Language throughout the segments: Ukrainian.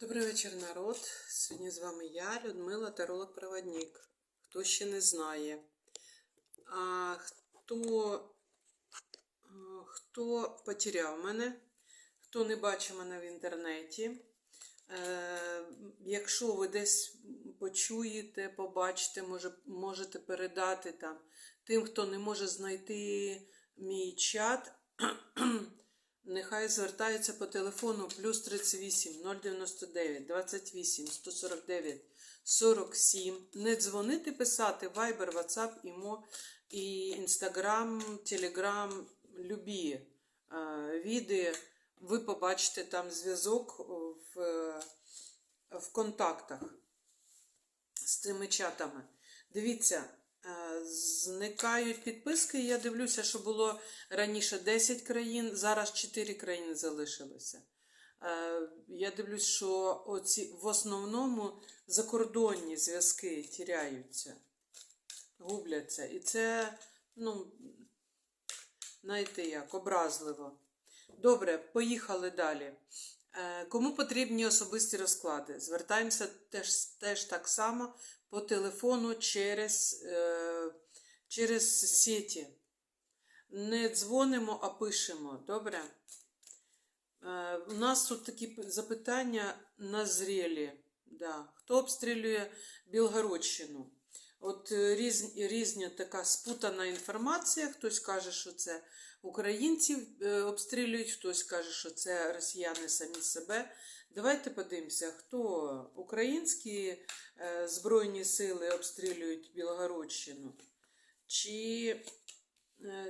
Добрий вечір, народ. Сьогодні з вами я, Людмила, таролог-проводник. Хто ще не знає. А хто, хто потеряв мене, хто не бачив мене в інтернеті. Е, якщо ви десь почуєте, побачите, може, можете передати там тим, хто не може знайти мій чат. Нехай звертається по телефону плюс 38 099 28 149 47. Не дзвонити, писати Viber, WhatsApp, Імо і Instagram, Telegram, любі е, відео. Ви побачите там зв'язок в, в контактах з цими чатами. Дивіться, зникають підписки. Я дивлюся, що було раніше 10 країн, зараз 4 країни залишилося. Е, Я дивлюсь, що оці в основному закордонні зв'язки тіряються, губляться. І це, ну, знаєте як, образливо. Добре, поїхали далі. Е, Кому потрібні особисті розклади? Звертаємося теж, теж так само по телефону через, е, через сіті. Не дзвонимо, а пишемо. Добре? Е, У нас тут такі запитання назрілі. Да. Хто обстрілює Білгородщину? От е, різ, різня така спутана інформація. Хтось каже, що це українців е, обстрілюють, хтось каже, що це росіяни самі себе. Давайте подивимося, хто українські е, збройні сили обстрілюють Білгородщину, чи,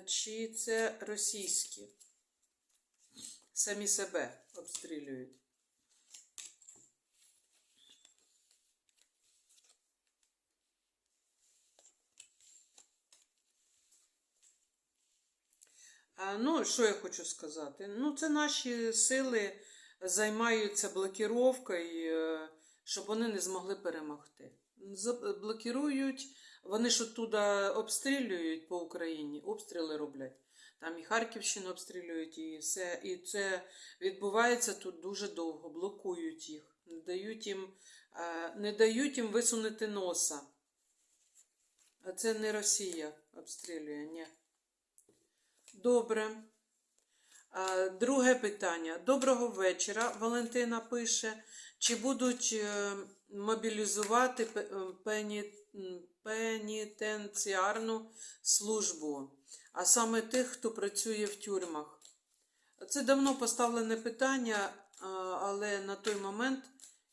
чи це російські самі себе обстрілюють. Ну, що я хочу сказати? Ну, це наші сили займаються блокіровкою, е, щоб вони не змогли перемогти. Блокірують, вони ж оттуда обстрілюють по Україні, обстріли роблять. Там і Харківщину обстрілюють, і все. І це відбувається тут дуже довго, блокують їх, не дають їм, е, не дають їм висунути носа. А це не Росія обстрілює, ні. Добре. Друге питання. Доброго вечора. Валентина пише. Чи будуть е, мобілізувати е, пені- пенітенціарну службу, а саме тих, хто працює в тюрмах? Це давно поставлене питання, але на той момент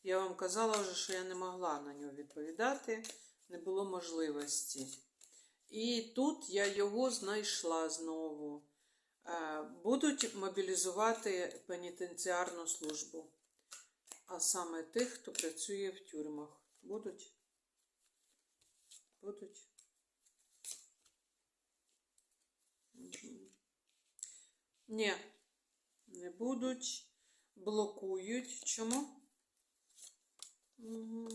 я вам казала вже, що я не могла на нього відповідати, не було можливості. І тут я його знайшла знову. Е, Будуть мобілізувати пенітенціарну службу. А саме тих, хто працює в тюрмах. Будуть? Будуть? Ні, не будуть. Блокують. Чому? Угу.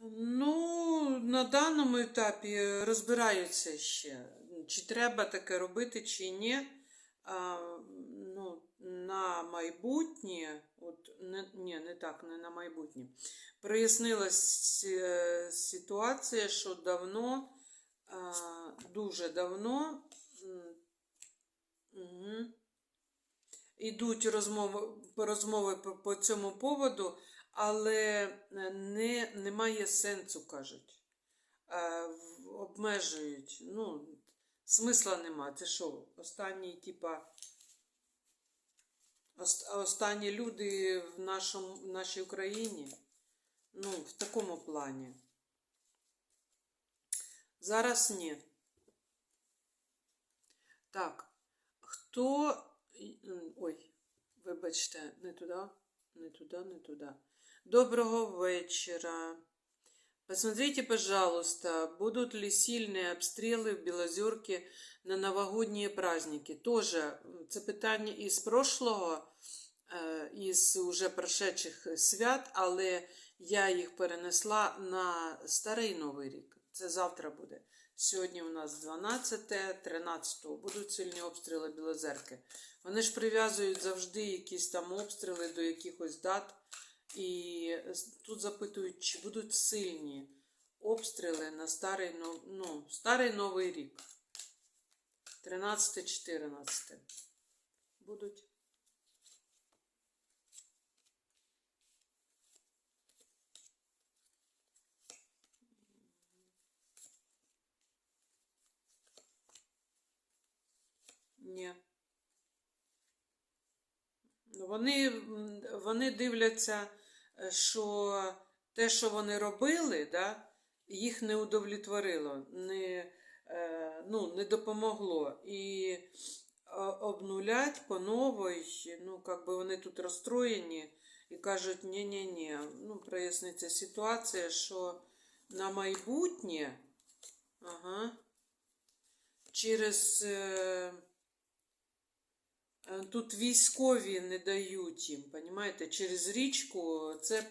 Ну, на даному етапі розбираються ще, чи треба таке робити, чи ні. А, ну, на майбутнє, от, не, ні, не так, не на майбутнє. Прояснилась е, ситуація, що давно, а, дуже давно м, мгм, ідуть розмови, розмови по, по цьому поводу, але е, не, немає сенсу, кажуть. Е, обмежують. Ну, смисла нема. Це що? Останні, типа. ост- Останні люди в, нашому, в нашій Україні. Ну, в такому плані. Зараз ні. Так. Хто. Ой, вибачте, не туди, не туди, не туди. Доброго вечера. Посмотрите, пожалуйста, будут ли сильные обстрелы в Белозерке на новогодние праздники? Тоже це питання із прошлого, із уже прошедших свят, але я їх перенесла на старий Новий рік. Це завтра буде. Сьогодні у нас 12, 13 будуть сильні обстріли Білозерки. Вони ж прив'язують завжди якісь там обстріли до якихось дат. І тут запитують, чи будуть сильні обстріли на старий, ну, старий Новий рік. 13-14. Будуть. Ні. Ну, Вони, вони дивляться, що те, що вони робили, да, їх не удовлетворило, не, е, ну, не допомогло. І е, обнулять по новій, ну, как би вони тут розстроєні і кажуть, ні-ні-ні, ну, проясниться ситуація, що на майбутнє, ага, через. Е, Тут військові не дають їм, понімаєте, через річку це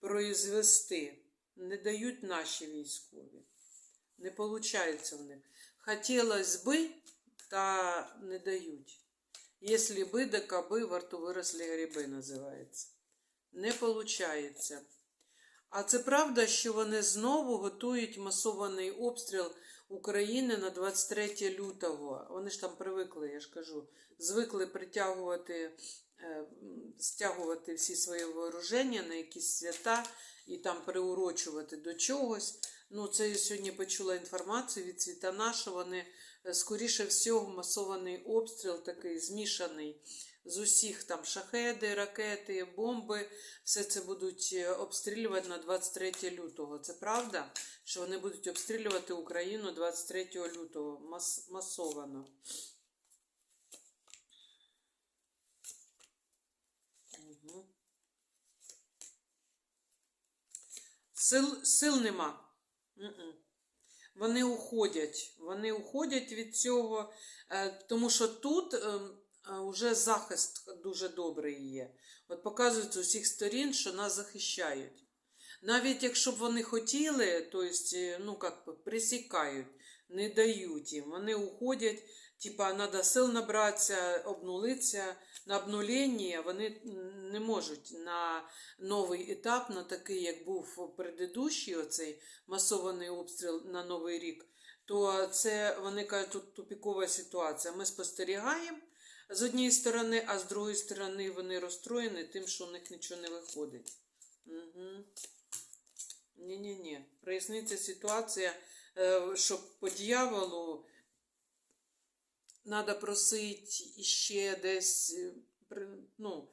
произвести. Не дають наші військові. Не виходить в них. Хотілося би, та не дають. Якщо би, да каби, во рту виросли гриби, називається. Не виходить. А це правда, що вони знову готують масований обстріл України на 23 лютого. Вони ж там привикли, я ж кажу, звикли притягувати, е, стягувати всі свої вооруження на якісь свята і там приурочувати до чогось. Ну, це я сьогодні почула інформацію від Світана, що вони, е, скоріше всього, масований обстріл такий змішаний з усіх там шахеди, ракети, бомби. Все це будуть е, обстрілювати на 23 лютого. Це правда, що вони будуть обстрілювати Україну 23 лютого мас- масовано. Сил, сил нема. Мгм. Вони уходять. Вони уходять від цього, е, тому що тут вже захист дуже добрий є. От показують з усіх сторін, що нас захищають. Навіть якщо б вони хотіли, то есть, е, ну, би, присікають, не дають їм. Вони уходять, типа, треба сил набратися, обнулитися. На обнуленні вони не можуть на новий етап, на такий, як був предыдущий оцей масований обстріл на Новий рік, то це вони кажуть, тут тупікова ситуація. Ми спостерігаємо з однієї сторони, а з другої сторони вони розстроєні тим, що у них нічого не виходить. Угу. Ні-ні-ні. Проясниться ситуація, е, що по дьяволу треба просити іще десь, е, ну,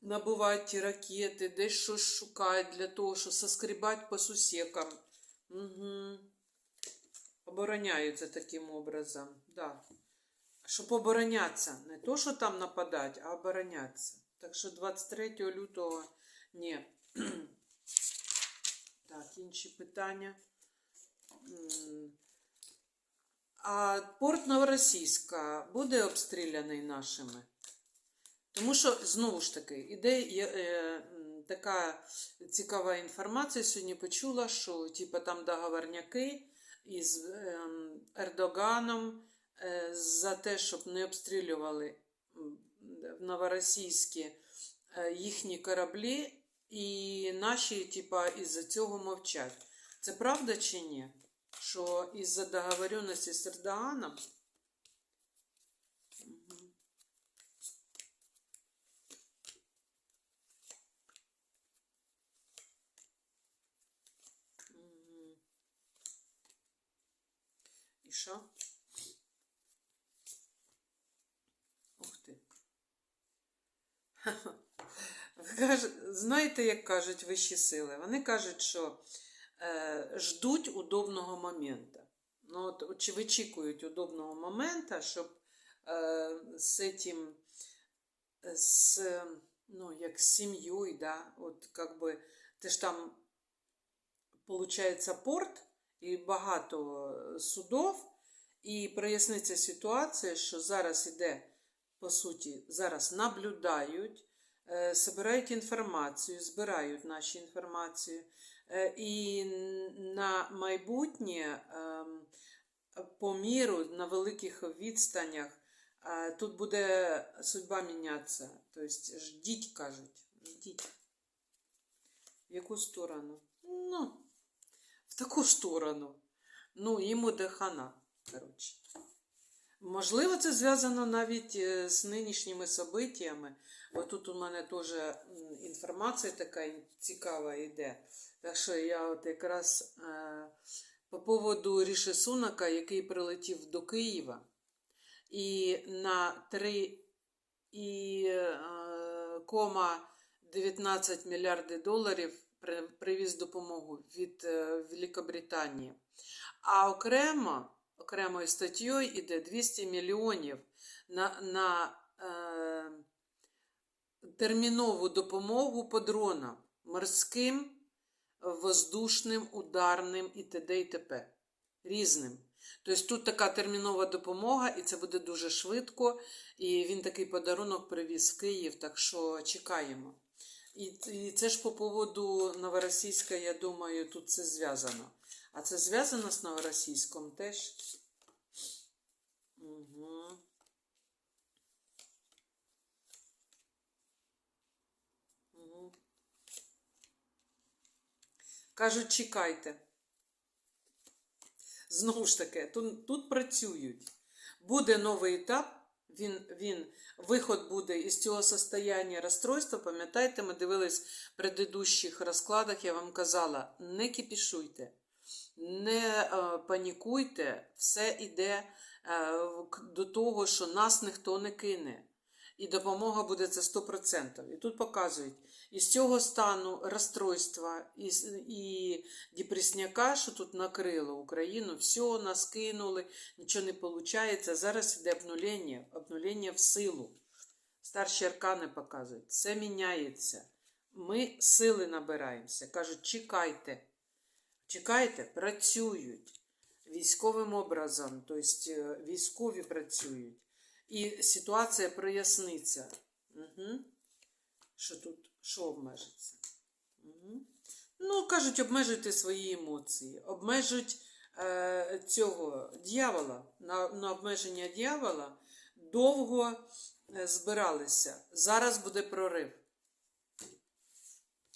набувати ракети, десь щось шукати для того, щоб соскрібати по сусекам. Угу. Обороняються таким образом. Да. Щоб оборонятися. Не то, що там нападати, а оборонятися. Так що 23 лютого ні. Так, інші питання. А порт Новоросійська буде обстріляний нашими? Тому що, знову ж таки, іде є, е, така цікава інформація. Сьогодні почула, що типу, там договорняки із ем, Ердоганом е, за те, щоб не обстрілювали Новоросійські е, їхні кораблі, і наші, типа, із-за цього мовчать. Це правда чи ні? Що із-за договоренності з Ердоганом. І що? Ух ти. Ви каже- Знаєте, як кажуть вищі сили? Вони кажуть, що е, ждуть удобного моменту. Ну, от, очі- вичікують удобного моменту, щоб е, з цим, з, ну, як з сім'єю, да, от, как би, ти ж там, получається, порт і багато судов, і проясниться ситуація, що зараз іде, по суті, зараз наблюдають, е, збирають інформацію, збирають наші інформацію, Е, І на майбутнє ем, по міру на великих відстанях е, тут буде судьба мінятися. Тобто ждіть, кажуть, ждіть. В яку сторону? Ну, в таку сторону. Ну, їм буде хана, коротше. Можливо, це зв'язано навіть з нинішніми событиями. Бо тут у мене теж інформація така цікава йде. Так що я от якраз е, по поводу Ріші Сунака, який прилетів до Києва, і на 3 і, е, кома 19 мільярди доларів привіз допомогу від е, Великобританії. А окремо, окремою статтєю йде 200 мільйонів на, на термінову допомогу по дронам морським, воздушним, ударним і т.д. і т.п. Різним. Тобто тут така термінова допомога, і це буде дуже швидко. І він такий подарунок привіз в Київ, так що чекаємо. І, це ж по поводу новоросійська, я думаю, тут це зв'язано. А це зв'язано з новоросійськом теж. Угу. Угу. Кажуть, чекайте. Знову ж таки, тут, тут працюють. Буде новий етап. Він, він, виход буде із цього состояння розстройства. Пам'ятаєте, ми дивились в предыдущих розкладах, я вам казала, не кипішуйте, не е, панікуйте, все йде е, до того, що нас ніхто не кине. І допомога буде це 100%. І тут показують, із цього стану розстройства і, і депресняка, що тут накрило Україну, все нас кинули, нічого не виходить. Зараз йде обнулення, обнулення в силу. Старші аркани показують, все міняється. Ми сили набираємося. Кажуть, чекайте. Чекайте, працюють військовим образом, тобто військові працюють. І ситуація проясниться. Угу. Що тут, що обмежиться? Угу. Ну, кажуть, обмежуйте свої емоції, обмежують е, цього дьявола. На, на обмеження дьявола довго е, збиралися. Зараз буде прорив.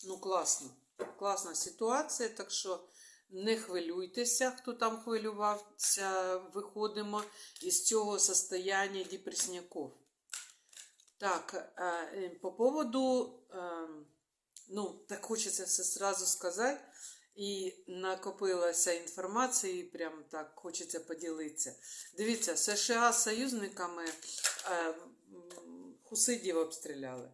Ну, класно. Класна ситуація, так що не хвилюйтеся, хто там хвилювався, виходимо із цього состояння депресняков. Так, е, е, по поводу, е, ну, так хочеться все сразу сказати, і накопилася інформація, і прям так хочеться поділитися. Дивіться, США з союзниками хусидів обстріляли.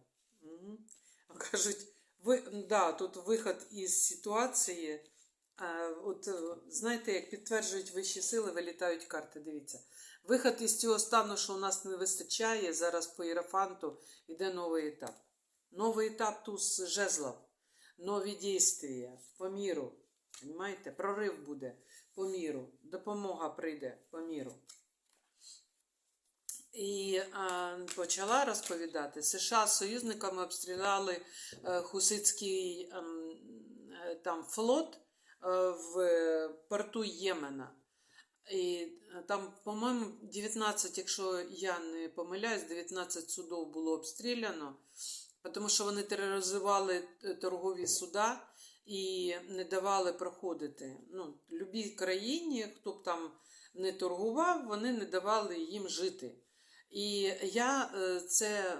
Кажуть, ви, да, тут виход із ситуації. От е, знаєте, як підтверджують вищі сили, вилітають карти. Дивіться. Виход із цього стану, що у нас не вистачає, зараз по Єрофанту йде новий етап. Новий етап туз жезлов, нові дійствия по міру. Понимаєте? Прорив буде по міру, допомога прийде по міру. І е, почала розповідати, США з союзниками обстріляли е, хуситський ем, е, там флот в порту Ємена. І е, там, по-моєму, 19, якщо я не помиляюсь, 19 судов було обстріляно, тому що вони тероризували е, торгові суда і не давали проходити. Ну, любій країні, хто б там не торгував, вони не давали їм жити. І я е, це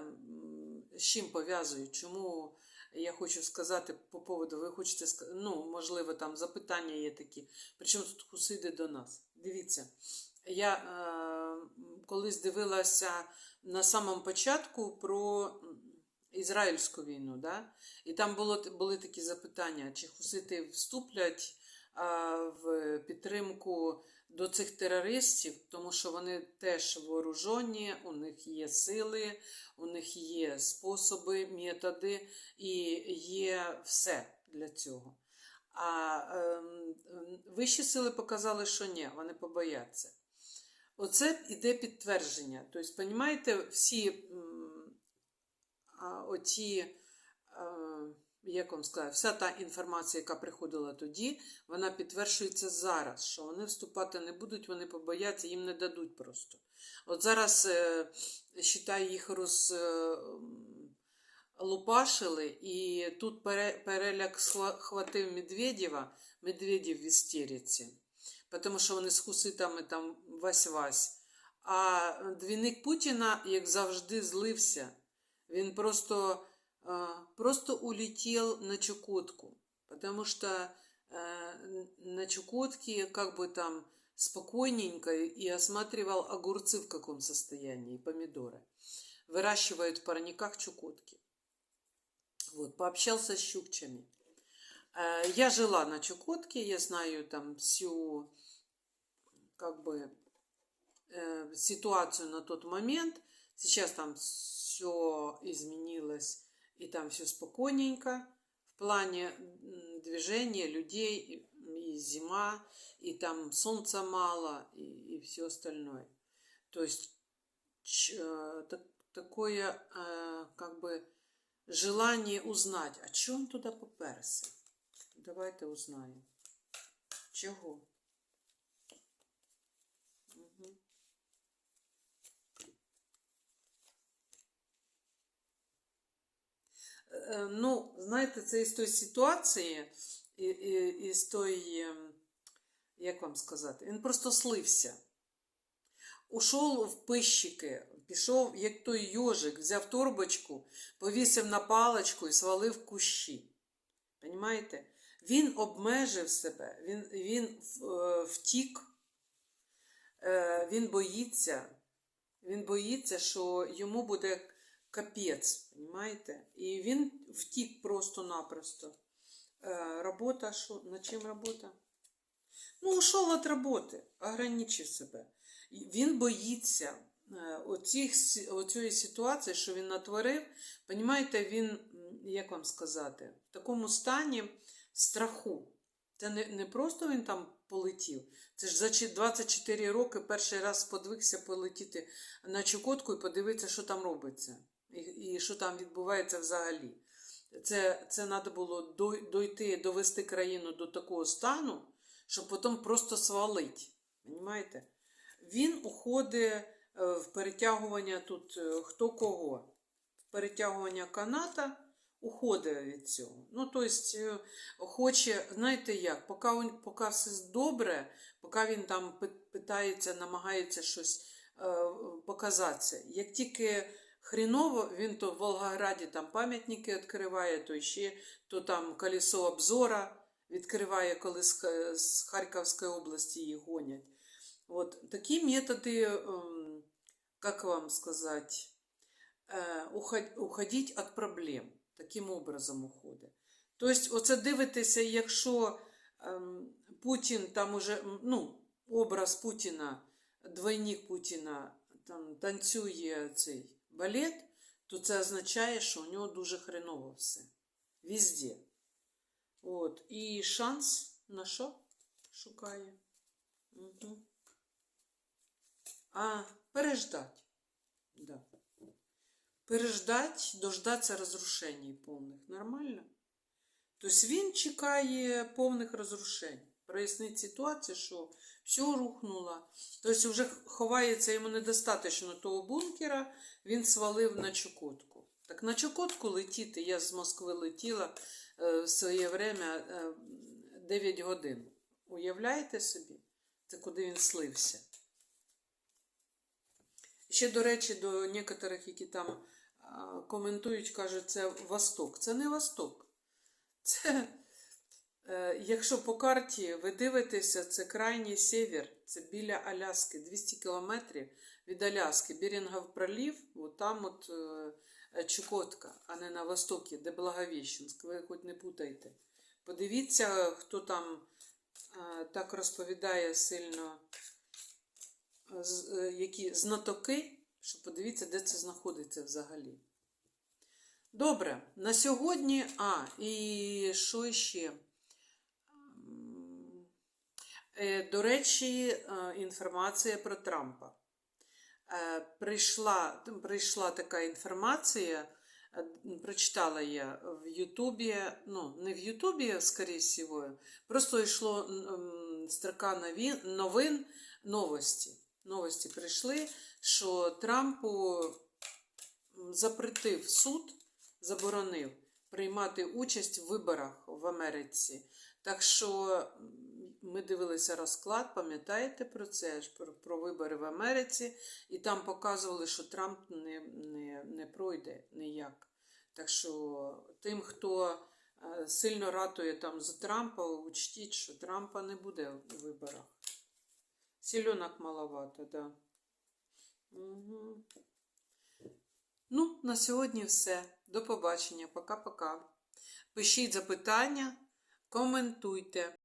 з чим пов'язую? Чому я хочу сказати по поводу, ви хочете ну, можливо, там запитання є такі. Причому тут хусиди до нас? Дивіться, я е, колись дивилася на самому початку про ізраїльську війну, да? і там було, були такі запитання, чи хусити вступлять а, в підтримку до цих терористів, тому що вони теж вооружені, у них є сили, у них є способи, методи і є все для цього. А ем, вищі сили показали, що ні, вони побояться. Оце іде підтвердження. Тобто, розумієте, всі а, оті е, як вам сказати, вся та інформація, яка приходила тоді, вона підтверджується зараз, що вони вступати не будуть, вони побояться, їм не дадуть просто. От зараз, е, считай, їх роз. е, і тут переляк хватив Медведєва, Медведєв в істериці, тому що вони з хуситами там вась-вась. А двійник Путіна, як завжди, злився. Він просто, е, просто улетел на Чукотку, потому что э, на Чукотке как бы там спокойненько и осматривал огурцы в каком состоянии, помидоры. Выращивают в парниках Чукотки. Вот, пообщался с щукчами. Э, Я жила на Чукотке, я знаю там всю как бы э, ситуацию на тот момент. Сейчас там все изменилось, и там все спокойненько в плане м, движения людей, и, и зима, и там солнца мало, и, все остальное. То есть ч- э, так- такое э, как бы желание узнать, а чого він туди поперся? Давайте узнаємо. Чого? Мгм. Ну, знаєте, це із тої ситуації, із тої, як вам сказати, він просто слився. Ушов в пищики, пішов, як той йожик, взяв торбочку, повісив на паличку і свалив кущі. Понімаєте? Він обмежив себе, він, він е, втік, е, він боїться, він боїться, що йому буде капець, понімаєте? І він втік просто-напросто. Е, Робота, що? Над чим робота? Ну, ушов від роботи, ограничив себе. Він боїться е, оцих, оцієї ситуації, що він натворив. Понімаєте, він, як вам сказати, в такому стані страху. Це не, не просто він там полетів. Це ж за 24 роки перший раз подвигся полетіти на Чукотку і подивитися, що там робиться, і, і що там відбувається взагалі. Це, це треба було дой- дойти, довести країну до такого стану, щоб потім просто свалити. Понимаєте? Він уходить е, в перетягування тут е, хто кого. В перетягування каната уходить від цього. Ну, тобто, хоче, знаєте як, поки, він, поки все добре, поки він там питається, намагається щось е, показатися. Як тільки хріново, він то в Волгограді там пам'ятники відкриває, то ще то там колесо обзора відкриває, коли з, Х- з Харківської області їх гонять. Вот такие методы, эм, как вам сказать, э, уход- уходить від проблем. Таким образом уходить. Тобто, оце дивитися, якщо ем, Путін там уже, м, ну, образ Путіна, двойник Путіна там танцює цей балет, то це означає, що у нього дуже хреново все. Везде. От. І шанс на що шукає? Угу. А, переждать. Да. Переждать, дождаться розрушень повних. Нормально? Тобто він чекає повних розрушень. Прояснить ситуацію, що все рухнуло. Тобто вже ховається йому недостатньо того бункера, він свалив на Чукотку. Так на Чукотку летіти, я з Москви летіла е, в своє время е, 9 годин. Уявляєте собі? Це куди він слився. Ще, до речі, до некоторих, які там коментують, кажуть, це Восток. Це не Восток. Це, е, якщо по карті ви дивитеся, це крайній север, це біля Аляски, 200 кілометрів від Аляски, Бірінгов пролів, от там от е, Чукотка, а не на востокі, де Благовіщенськ. Ви хоч не путайте. Подивіться, хто там е, так розповідає сильно е, які знатоки, що подивіться, де це знаходиться взагалі. Добре, на сьогодні. А, і що ще? Е, До речі, е, інформація про Трампа. Е, Прийшла, прийшла така інформація Прочитала я в Ютубі, ну, не в Ютубі, скоріше просто йшло строка новин, новин, новості. Новості прийшли, що Трампу запретив суд, заборонив приймати участь в виборах в Америці. Так що ми дивилися розклад, пам'ятаєте про це про, про вибори в Америці, і там показували, що Трамп не, не, не пройде ніяк. Так що тим, хто е, сильно ратує там за Трампа, учтіть, що Трампа не буде у виборах. Сільонок маловато, да. Угу. Ну, на сьогодні все. До побачення. Пока-пока. Пишіть запитання, коментуйте.